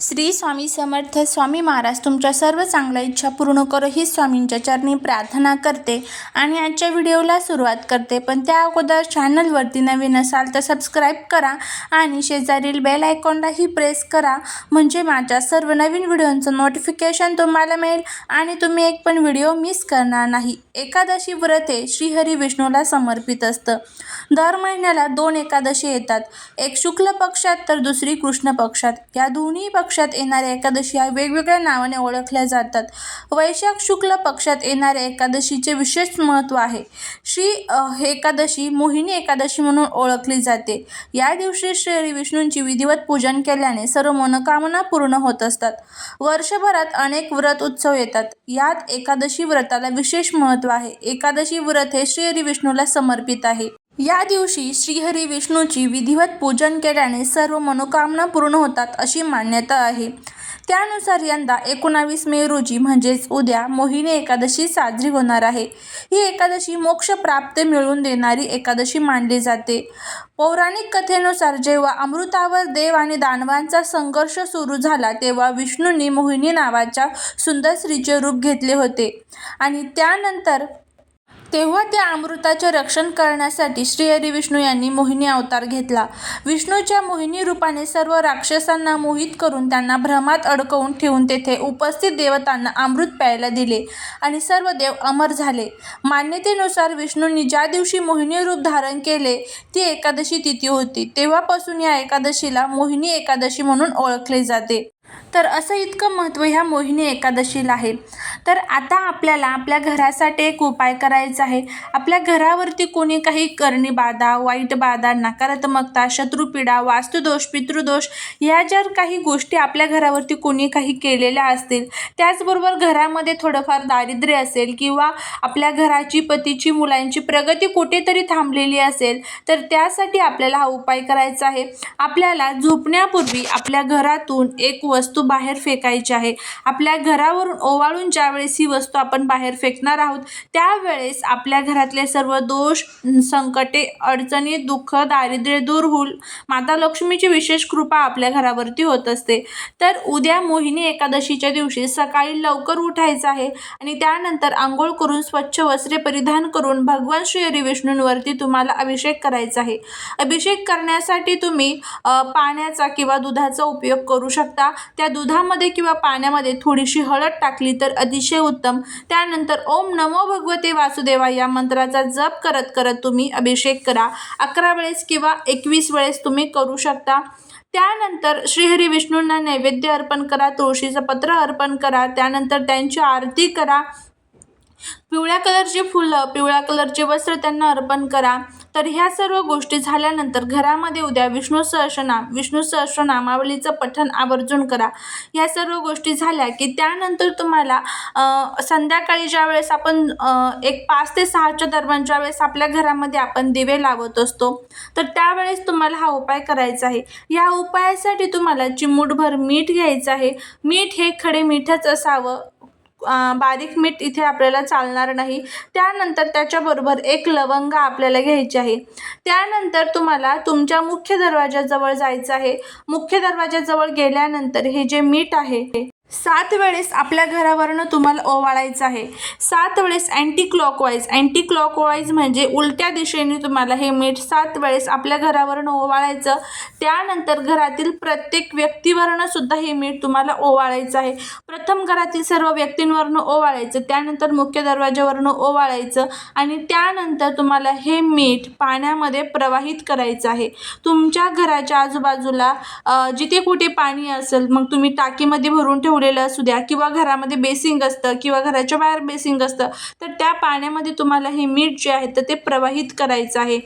श्री स्वामी समर्थ स्वामी महाराज तुमच्या सर्व चांगल्या इच्छा पूर्ण करो ही स्वामींच्या चरणी प्रार्थना करते आणि आजच्या व्हिडिओला सुरुवात करते. पण त्या अगोदर चॅनलवरती नवीन असाल तर सबस्क्राईब करा आणि शेजारील बेल आयकॉनलाही प्रेस करा. म्हणजे माझ्या सर्व नवीन व्हिडिओंचं नोटिफिकेशन तुम्हाला मिळेल आणि तुम्ही एक पण व्हिडिओ मिस करणार नाही. एकादशी व्रत हे श्रीहरी विष्णूला समर्पित असतं. दर महिन्याला दोन एकादशी येतात. एक शुक्ल पक्षात तर दुसरी कृष्ण पक्षात. या दोन्ही पक्ष पक्षात येणाऱ्या एकादशी या वेगवेगळ्या नावाने ओळखल्या जातात. वैशाख शुक्ल पक्षात येणाऱ्या एकादशीचे विशेष महत्त्व आहे. श्री हे एकादशी मोहिनी एकादशी म्हणून ओळखली जाते. या दिवशी श्री विष्णूंची विधिवत पूजन केल्याने सर्व मनोकामना पूर्ण होत असतात. वर्षभरात अनेक व्रत उत्सव येतात. यात एकादशी व्रताला विशेष महत्त्व आहे. एकादशी व्रत हे श्रीहरी विष्णूला समर्पित आहे. या दिवशी श्रीहरी विष्णूची विधिवत पूजन केल्याने सर्व मनोकामना पूर्ण होतात अशी मान्यता आहे. त्यानुसार यंदा एकोणावीस मे रोजी म्हणजेच उद्या मोहिनी एकादशी साजरी होणार आहे. ही एकादशी मोक्षप्राप्त मिळवून देणारी एकादशी मानली जाते. पौराणिक कथेनुसार जेव्हा अमृतावर देव आणि दानवांचा संघर्ष सुरू झाला तेव्हा विष्णूंनी मोहिनी नावाच्या सुंदर स्त्रीचे रूप घेतले होते. आणि त्यानंतर तेव्हा त्या अमृताचे रक्षण करण्यासाठी श्रीहरी विष्णू यांनी मोहिनी अवतार घेतला. विष्णूच्या मोहिनी रूपाने सर्व राक्षसांना मोहित करून त्यांना भ्रमात अडकवून ठेवून तेथे उपस्थित देवतांना अमृत प्यायला दिले आणि सर्व देव अमर झाले. मान्यतेनुसार विष्णूंनी ज्या दिवशी मोहिनी रूप धारण केले ती एकादशी तिथी होती. तेव्हापासून या एकादशीला मोहिनी एकादशी म्हणून ओळखले जाते. तर असं इतकं महत्त्व ह्या मोहिनी एकादशीला आहे. तर आता आपल्याला आपल्या घरासाठी एक उपाय करायचा आहे. आपल्या घरावरती कोणी काही करणी बाधा वाईट बाधा नकारात्मकता शत्रुपीडा वास्तुदोष पितृदोष ह्या ज्या काही गोष्टी आपल्या घरावरती कोणी काही केलेल्या असतील त्याचबरोबर घरामध्ये थोडंफार दारिद्र्य असेल किंवा आपल्या घराची पतीची मुलांची प्रगती कुठेतरी थांबलेली असेल तर त्यासाठी आपल्याला हा उपाय करायचा आहे. आपल्याला झोपण्यापूर्वी आपल्या घरातून एक वस्तू बाहेर फेकायची आहे. आपल्या घरावरून ओवाळून ज्यावेळेस ही वस्तू आपण बाहेर फेकणार आहोत त्यावेळेस आपल्या घरातले सर्व दोष संकटे अडचणी दुःख दारिद्र्य दूर होईल माता लक्ष्मीची विशेष कृपा आपल्या घरावरती होत असते. तर उद्या मोहिनी एकादशीच्या दिवशी सकाळी लवकर उठायचं आहे आणि त्यानंतर आंघोळ करून स्वच्छ वस्त्रे परिधान करून भगवान श्री हरी विष्णूंवरती तुम्हाला अभिषेक करायचा आहे. अभिषेक करण्यासाठी तुम्ही पाण्याचा किंवा दुधाचा उपयोग करू शकता. त्या दुधामध्ये किंवा पाण्यामध्ये थोडीशी हळद टाकली तर अतिशय उत्तम. त्यानंतर ओम नमो भगवते वासुदेवा या मंत्राचा जप करत करत तुम्ही अभिषेक करा. अकरा वेळेस किंवा एकवीस वेळेस तुम्ही करू शकता. त्यानंतर श्रीहरी विष्णूंना नैवेद्य अर्पण करा तुळशीचं पत्र अर्पण करा त्यानंतर त्यांची आरती करा. पिवळ्या कलरची फुलं पिवळ्या कलरचे वस्त्र त्यांना अर्पण करा. तर ह्या सर्व गोष्टी झाल्यानंतर घरामध्ये उद्या विष्णू सहस्रनाम विष्णू सहस्रनामावलीचं पठण आवर्जून करा. ह्या सर्व गोष्टी झाल्या की त्यानंतर तुम्हाला संध्याकाळी ज्या वेळेस आपण एक पाच ते सहाच्या दरम्यान ज्या वेळेस आपल्या घरामध्ये आपण दिवे लावत असतो तर त्यावेळेस तुम्हाला हा उपाय करायचा आहे. या उपायासाठी तुम्हाला चिमूटभर मीठ घ्यायचं आहे. मीठ हे खडे मीठच असावं. बारीक मीठ इथे आपल्याला चालणार नाही. त्यानंतर त्याच्याबरोबर एक लवंग आपल्याला घ्यायची आहे. त्यानंतर तुम्हाला तुमच्या मुख्य दरवाजाजवळ जायचं आहे. मुख्य दरवाजाजवळ गेल्यानंतर हे जे मीठ आहे सात वेळेस आपल्या घरावरनं तुम्हाला ओवाळायचं आहे. सात वेळेस अँटी क्लॉकवाईज अँटी क्लॉकवाईज म्हणजे उलट्या दिशेने तुम्हाला हे मीठ सात वेळेस आपल्या घरावरनं ओवाळायचं त्यानंतर घरातील प्रत्येक व्यक्तीवरनं सुद्धा हे मीठ तुम्हाला ओवाळायचं आहे. प्रथम घरातील सर्व व्यक्तींवरनं ओवाळायचं त्यानंतर मुख्य दरवाजावरनं ओवाळायचं आणि त्यानंतर तुम्हाला हे मीठ पाण्यामध्ये प्रवाहित करायचं आहे. तुमच्या घराच्या आजूबाजूला जिथे कुठे पाणी असेल मग तुम्ही टाकीमध्ये भरून ठेवलेलं असू द्या किंवा घरामध्ये बेसिंग असतं किंवा घराच्या बाहेर बेसिंग असतं तर त्या पाण्यामध्ये तुम्हाला हे मीठ जे आहे तर ते प्रवाहित करायचं आहे.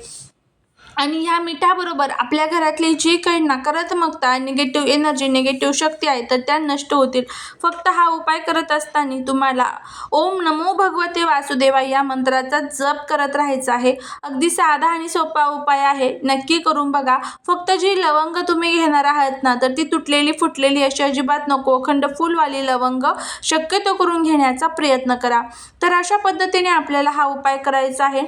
आणि ह्या मिठाबरोबर आपल्या घरातली जी काही नकारात्मकता निगेटिव्ह एनर्जी निगेटिव्ह शक्ती आहे तर त्या नष्ट होतील. फक्त हा उपाय करत असताना तुम्हाला ओम नमो भगवते वासुदेवा या मंत्राचा जप करत राहायचा आहे. अगदी साधा आणि सोपा उपाय आहे. नक्की करून बघा. फक्त जी लवंग तुम्ही घेणार आहात ना तर ती तुटलेली फुटलेली अशी अजिबात नको. अखंड फुलवाली लवंग शक्यतो करून घेण्याचा प्रयत्न करा. तर अशा पद्धतीने आपल्याला हा उपाय करायचा आहे.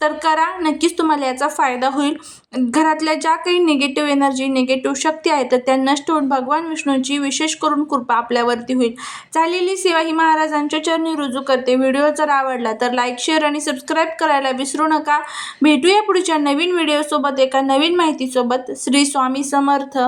तर करा नक्कीच तुम्हाला याचा फायदा होईल. घरातल्या ज्या काही निगेटिव्ह एनर्जी निगेटिव्ह शक्ती आहेत तर त्या नष्ट होऊन भगवान विष्णूंची विशेष करून कृपा आपल्यावरती होईल. झालेली सेवा ही महाराजांच्या चरणी रुजू करते. व्हिडिओ जर आवडला तर लाईक शेअर आणि सबस्क्राईब करायला विसरू नका. भेटूया पुढच्या नवीन व्हिडिओसोबत एका नवीन माहितीसोबत. श्री स्वामी समर्थ.